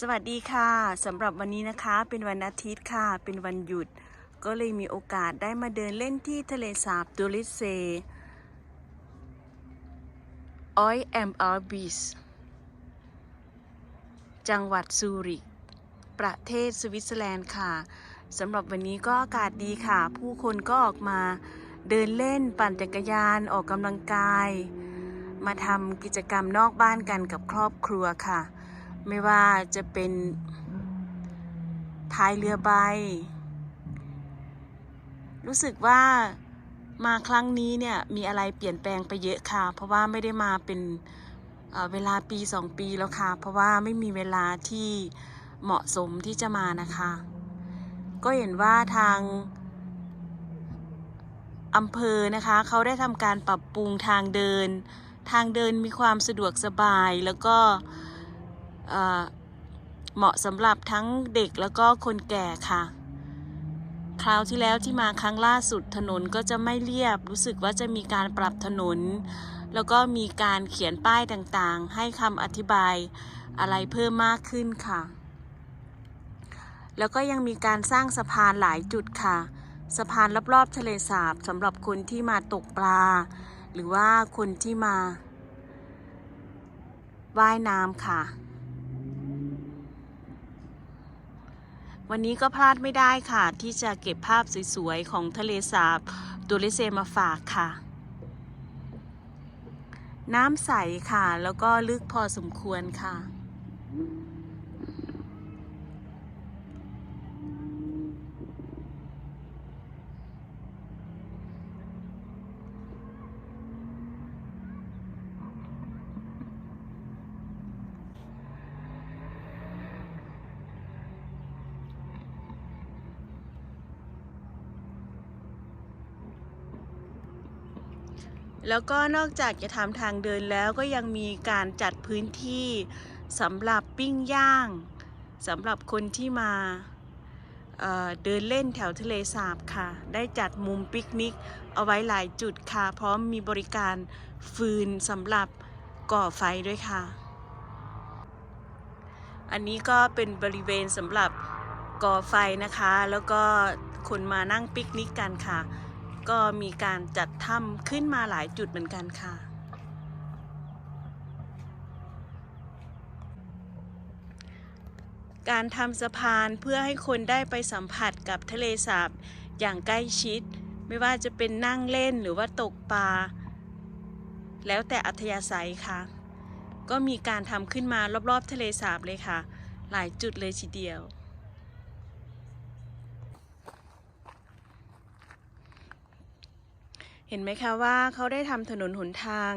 สวัสดีค่ะสำหรับวันนี้นะคะเป็นวันอาทิตย์ค่ะ เป็นวันหยุด ก็เลยมีโอกาสได้มาเดินเล่นที่ทะเลสาบดูลิเซออยแอมอาร์บิสจังหวัดซูริกประเทศสวิตเซอร์แลนด์ค่ะสำหรับวันนี้ก็อากาศดีค่ะ ผู้คนก็ออกมาเดินเล่นปั่นจักรยานออกกำลังกาย มาทำกิจกรรมนอกบ้านกันกับครอบครัวค่ะ ไม่ว่าจะเป็นพายเรือใบ รู้สึกว่ามาครั้งนี้เนี่ยมีอะไรเปลี่ยนแปลงไปเยอะค่ะ เพราะว่าไม่ได้มาเป็นเเวลาปีสองปีแล้วค่ะ เพราะว่าไม่มีเวลาที่เหมาะสมที่จะมานะคะ ก็เห็นว่าทางอำเภอนะคะเขาได้ทำการปรับปรุงทางเดิน ทางเดินมีความสะดวกสบายแล้วก็ เหมาะสำหรับทั้งเด็กแล้วก็คนแก่ค่ะ คราวที่แล้วที่มาครั้งล่าสุดถนนก็จะไม่เรียบ รู้สึกว่าจะมีการปรับถนน แล้วก็มีการเขียนป้ายต่างๆ ให้คำอธิบายอะไรเพิ่มมากขึ้นค่ะ แล้วก็ยังมีการสร้างสะพานหลายจุดค่ะ สะพานรอบๆทะเลสาบสำหรับคนที่มาตกปลา หรือว่าคนที่มาว่ายน้ำค่ะ วันนี้ก็พลาดไม่ได้ค่ะ ที่จะเก็บภาพสวยๆ ของทะเลสาบตูริเซมาฝากค่ะ น้ำใสค่ะ แล้วก็ลึกพอสมควรค่ะ แล้วก็นอกจากจะทำทางเดินแล้วก็ยังมีการจัดพื้นที่สำหรับปิ้งย่างสำหรับคนที่มาเเดินเล่นแถวทะเลสาบค่ะ ได้จัดมุมปิกนิกเอาไว้หลายจุดค่ะ พร้อมมีบริการฟืนสำหรับก่อไฟด้วยค่ะ อันนี้ก็เป็นบริเวณสำหรับก่อไฟนะคะ แล้วก็คนมานั่งปิกนิกกันค่ะ ก็มีการจัดทำขึ้นมาหลายจุดเหมือนกันค่ะ การทำสะพานเพื่อให้คนได้ไปสัมผัสกับทะเลสาบอย่างใกล้ชิด ไม่ว่าจะเป็นนั่งเล่นหรือว่าตกปลา แล้วแต่อัธยาศัยค่ะ ก็มีการทำขึ้นมารอบๆทะเลสาบเลยค่ะ หลายจุดเลยทีเดียว เห็นไหมคะว่าเขาได้ทำถนนหนทาง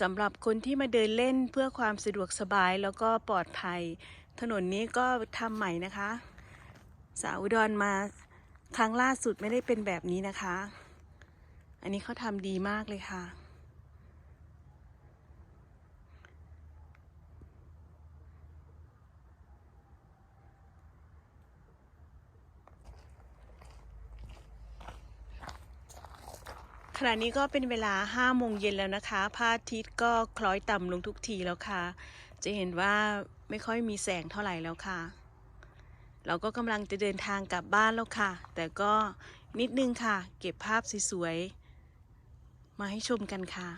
สำหรับคนที่มาเดินเล่นเพื่อความสะดวกสบายแล้วก็ปลอดภัย ถนนนี้ก็ทำใหม่นะคะ สาวอุดรมาครั้งล่าสุดไม่ได้เป็นแบบนี้นะคะ อันนี้เขาทำดีมากเลยค่ะ ขณะนี้ก็เป็นเวลา5โมงเย็นแล้วนะคะพระอาทิตย์ก็คล้อยต่ำลงทุกทีแล้วค่ะ จะเห็นว่าไม่ค่อยมีแสงเท่าไหร่แล้วค่ะ เราก็กำลังจะเดินทางกลับบ้านแล้วค่ะ แต่ก็นิดนึงค่ะ เก็บภาพสวยๆมาให้ชมกันค่ะ